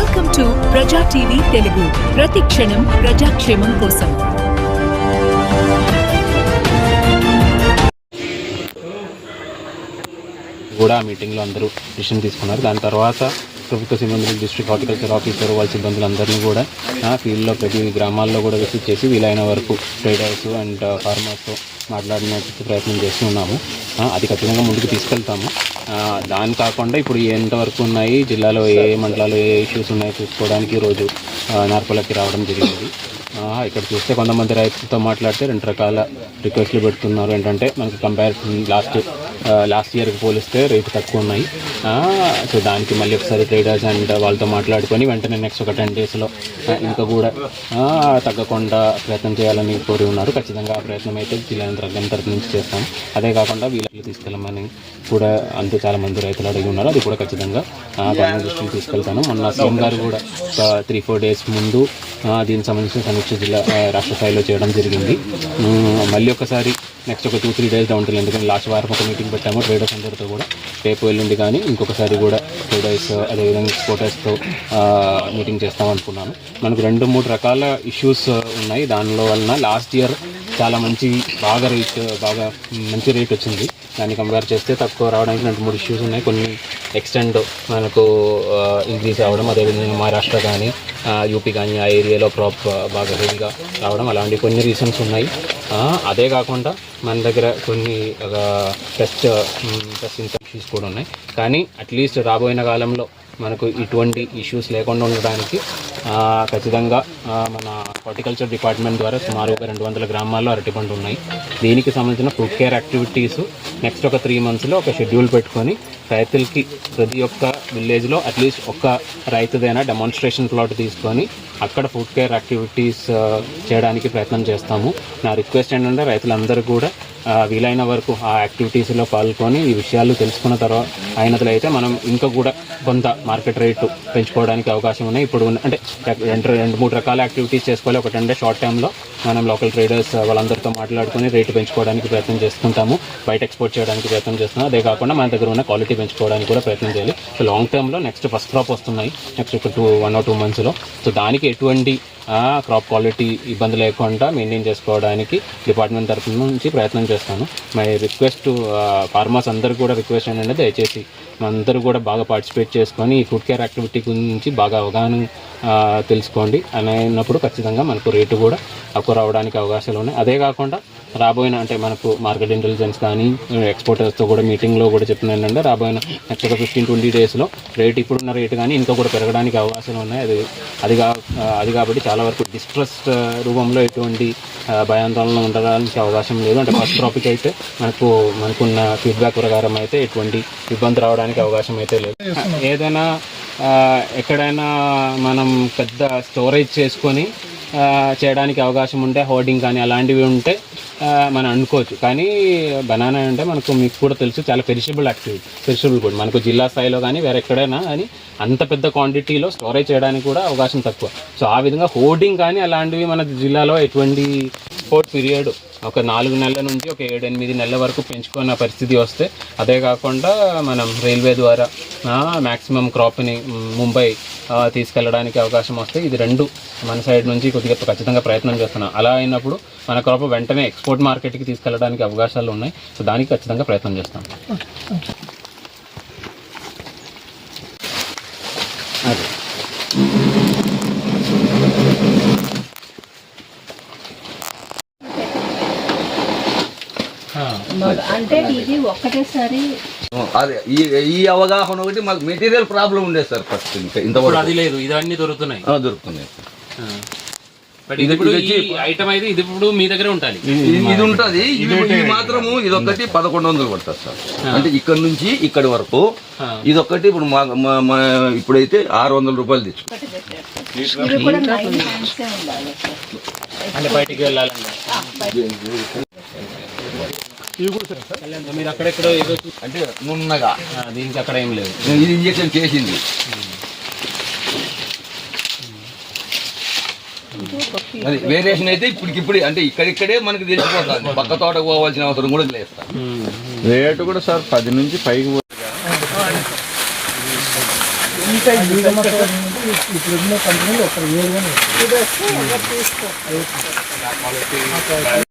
Welcome to Praja TV Telugu ప్రతి క్షణం ప్రజాక్షేమం కోసం. కూడా ఆ మీటింగ్లో అందరూ డిసిషన్ తీసుకున్నారు. దాని తర్వాత ప్రభుత్వ సిబ్బందులు డిస్ట్రిక్ట్ హార్టికల్చర్ ఆఫీసర్ వాళ్ళ సిబ్బందులు అందరినీ కూడా ఆ ఫీల్డ్లో ప్రతి గ్రామాల్లో కూడా విజిట్ చేసి వీలైన వరకు ట్రేడర్స్ అండ్ ఫార్మర్స్తో మాట్లాడిన ప్రయత్నం చేస్తున్నాము అది ఖచ్చితంగా ముందుకు తీసుకెళ్తాము. దాని కాకుండా ఇప్పుడు ఎంతవరకు ఉన్నాయి జిల్లాలో ఏ మండలాలు ఏ ఇష్యూస్ ఉన్నాయో చూసుకోవడానికి ఈరోజు నార్పలకి రావడం జరిగింది. ఇక్కడ చూస్తే కొంతమంది రైతులతో మాట్లాడితే రెండు రకాల రిక్వెస్ట్లు పెడుతున్నారు. ఏంటంటే మనకి కంపేర్ లాస్ట్ లాస్ట్ ఇయర్కి పోలిస్తే రేటు తక్కువ ఉన్నాయి. సో దానికి మళ్ళీ ఒకసారి ట్రేడర్స్ అండ్ వాళ్ళతో మాట్లాడుకొని వెంటనే నెక్స్ట్ ఒక టెన్ డేస్లో ఇంకా కూడా తగ్గకుండా ప్రయత్నం చేయాలని కోరి ఉన్నారు. ఖచ్చితంగా ఆ ప్రయత్నం అయితే జిల్లా యంత్రాంగం తరపు నుంచి చేస్తాం. అదే కాకుండా వీళ్ళు తీసుకెళ్ళమని కూడా అంతే చాలా మంది రైతులు అడిగి ఉన్నారు. అది కూడా ఖచ్చితంగా గవర్నమెంట్ దృష్టికి తీసుకెళ్తాను. మొన్న సీఎం గారు కూడా ఒక త్రీ ఫోర్ డేస్ ముందు దీనికి సంబంధించిన సమీక్ష జిల్లా రాష్ట్ర స్థాయిలో చేయడం జరిగింది. మళ్ళీ ఒకసారి నెక్స్ట్ ఒక టూ త్రీ డేస్ డౌన్ ఉంటుంది ఎందుకంటే లాస్ట్ వారం ఒక మీటింగ్ పెట్టాము. ట్రేడర్స్ అందరితో కూడా రేపు ఎల్లుండి కానీ ఇంకొకసారి కూడా ట్రేడర్స్ అదేవిధంగా ఎక్స్పోర్టర్స్తో మీటింగ్ చేస్తాం అనుకున్నాను. మనకు రెండు మూడు రకాల ఇష్యూస్ uh, ఉన్నాయి. దానిలో వలన లాస్ట్ ఇయర్ చాలా మంచి బాగా రేట్ uh, బాగా మంచి రేట్ వచ్చింది. దాన్ని కంపేర్ చేస్తే తక్కువ రావడానికి రెండు మూడు ఇష్యూస్ ఉన్నాయి. కొన్ని ఎక్స్టెండ్ మనకు ఇంక్రీజ్ అవ్వడం అదేవిధంగా మహారాష్ట్ర కానీ యూపీ కానీ ఆ ఏరియాలో క్రాప్ బాగా హెవీగా రావడం అలాంటి కొన్ని రీజన్స్ ఉన్నాయి. అదే కాకుండా మన దగ్గర కొన్ని పెస్ట్ పెస్ట్ ఇన్ఫెక్షన్స్ కూడా ఉన్నాయి. కానీ అట్లీస్ట్ రాబోయిన కాలంలో మనకు ఇటువంటి ఇష్యూస్ లేకుండా ఉండడానికి ఖచ్చితంగా మన హార్టికల్చర్ డిపార్ట్మెంట్ ద్వారా సుమారు ఒక రెండు వందల గ్రామాల్లో అరటి పండు ఉన్నాయి. దీనికి సంబంధించిన ఫుడ్ కేర్ యాక్టివిటీస్ నెక్స్ట్ ఒక త్రీ మంత్స్లో ఒక షెడ్యూల్ పెట్టుకొని రైతులకి ప్రతి ఒక్క విలేజ్లో అట్లీస్ట్ ఒక్క రైతుదైనా డెమాన్స్ట్రేషన్ ప్లాట్ తీసుకొని అక్కడ ఫుడ్ కేర్ యాక్టివిటీస్ చేయడానికి ప్రయత్నం చేస్తాము. నా రిక్వెస్ట్ ఏంటంటే రైతులందరూ కూడా వీలైన వరకు ఆ యాక్టివిటీస్లో పాల్గొని ఈ విషయాలు తెలుసుకున్న తర్వాత అయినట్లు అయితే మనం ఇంకా కూడా కొంత మార్కెట్ రేటు పెంచుకోవడానికి అవకాశం ఉన్నాయి. ఇప్పుడు ఉన్న- అంటే రెండు రెండు మూడు రకాల యాక్టివిటీస్ చేసుకోవాలి. ఒకటంటే షార్ట్ టైంలో మనం లోకల్ ట్రేడర్స్ వాళ్ళందరితో మాట్లాడుకొని రేటు పెంచుకోవడానికి ప్రయత్నం చేసుకుంటాము బయట ఎక్స్పోర్ట్ చేయడానికి ప్రయత్నం చేస్తున్నాం. అదే కాకుండా మన దగ్గర ఉన్న క్వాలిటీ పెంచుకోవడానికి కూడా ప్రయత్నం చేయాలి. సో లాంగ్ టర్మ్లో నెక్స్ట్ ఫస్ట్ క్రాప్ వస్తున్నాయి. నెక్స్ట్ ఒక టూ వన్ ఆర్ టూ మంత్స్లో సో దానికి ఎటువంటి క్రాప్ క్వాలిటీ ఇబ్బంది లేకుండా మెయింటైన్ చేసుకోవడానికి డిపార్ట్మెంట్ తరఫు నుంచి ప్రయత్నం చేస్తాను. మై రిక్వెస్ట్ ఫార్మర్స్ అందరూ కూడా రిక్వెస్ట్ ఏంటంటే దయచేసి అందరూ కూడా బాగా పార్టిసిపేట్ చేసుకొని ఈ ఫుడ్ కేర్ యాక్టివిటీ గురించి బాగా అవగాహన తెలుసుకోండి. అని అయినప్పుడు ఖచ్చితంగా మనకు రేటు కూడా తక్కువ రావడానికి అవకాశాలు ఉన్నాయి. అదే కాకుండా రాబోయిన అంటే మనకు మార్కెట్ ఇంటెలిజెన్స్ కానీ ఎక్స్పోర్టర్స్తో కూడా మీటింగ్లో కూడా చెప్తున్నాను ఏంటంటే రాబోయిన నెక్స్ట్ ఒక ఫిఫ్టీన్ ట్వంటీ డేస్లో రేట్ ఇప్పుడున్న రేటు కానీ ఇంకా కూడా పెరగడానికి అవకాశాలు ఉన్నాయి. అది అది కా అది కాబట్టి చాలా వరకు డిస్ట్రస్ట్ రూపంలో ఎటువంటి భయాందోళన ఉండడానికి అవకాశం లేదు. అంటే ఫస్ట్ టాపిక్ అయితే మనకు మనకున్న ఫీడ్బ్యాక్ ప్రకారం అయితే ఎటువంటి ఇబ్బంది రావడానికి అవకాశం అయితే లేదు. ఏదైనా ఎక్కడైనా మనం పెద్ద స్టోరేజ్ చేసుకొని చేయడానికి అవకాశం ఉంటే హోర్డింగ్ కానీ అలాంటివి ఉంటే మనం అనుకోవచ్చు. కానీ బనానా అంటే మనకు మీకు కూడా తెలుసు చాలా పెరిషబుల్ యాక్టివిటీ పెరిషబుల్ కూడా మనకు జిల్లా స్థాయిలో కానీ వేరే ఎక్కడైనా కానీ అంత పెద్ద క్వాంటిటీలో స్టోరేజ్ చేయడానికి కూడా అవకాశం తక్కువ. సో ఆ విధంగా హోర్డింగ్ కానీ అలాంటివి మన జిల్లాలో ఎటువంటి ఫోర్ట్ పీరియడ్ ఒక నాలుగు నెలల నుంచి ఒక ఏడు ఎనిమిది నెలల వరకు పెంచుకున్న పరిస్థితి వస్తే అదే కాకుండా మనం రైల్వే ద్వారా మ్యాక్సిమం క్రాప్ని ముంబై తీసుకెళ్ళడానికి అవకాశం వస్తే ఇది రెండు మన సైడ్ నుంచి కొద్దిగా ఖచ్చితంగా ప్రయత్నం చేస్తున్నాం. అలా అయినప్పుడు మన క్రాప్ వెంటనే ఎక్స్పోర్ట్ మార్కెట్కి తీసుకెళ్ళడానికి అవకాశాలు ఉన్నాయి. సో దానికి ఖచ్చితంగా ప్రయత్నం చేస్తాం. అదే. అంటే ఇది ఒక్కటేసారి అదే ఈ ఈ అవగాహన ఒకటి మాకు మెటీరియల్ ప్రాబ్లం ఉండేది సార్ ఫస్ట్ ఇంకా ఇంతవరకు. అది లేదు ఇవన్నీ దొరుకుతున్నాయి. ఆ, దొరుకుతుంది బట్ ఇది ఇప్పుడు ఈ ఐటమ్ అయితే ఇది ఇప్పుడు మీ దగ్గరే ఉండాలి. ఇది ఇది ఉంటుంది. ఇది ఇది మాత్రము ఇదొకటి పదకొండు వందలు పడుతుంది సార్. అంటే ఇక్కడ నుంచి ఇక్కడి వరకు ఇదొకటి ఇప్పుడు మా మా- మా ఇప్పుడైతే ఆరు వందల రూపాయలు తెచ్చు. ఇది కూడా నైన్ హ్యాండ్సే ఉండాలి సార్. అంటే బయటికి వెళ్ళాలండి కళ్యాణ్ మీరు అక్కడెక్కడో ఏదో అంటే నున్నగా. దీనికి అక్కడ ఏం లేదు. ఇది ఇంజక్షన్ చేసింది. అది వేరియేషన్ అయితే ఇప్పటికిప్పుడు అంటే ఇక్కడిక్కడే మనకి తెలిసిపోతుంది. పక్క తోటకు పోవాల్సిన అవసరం కూడా లేదు సార్ రేటు కూడా సార్ పది నుంచి పైకి ఇప్పుడు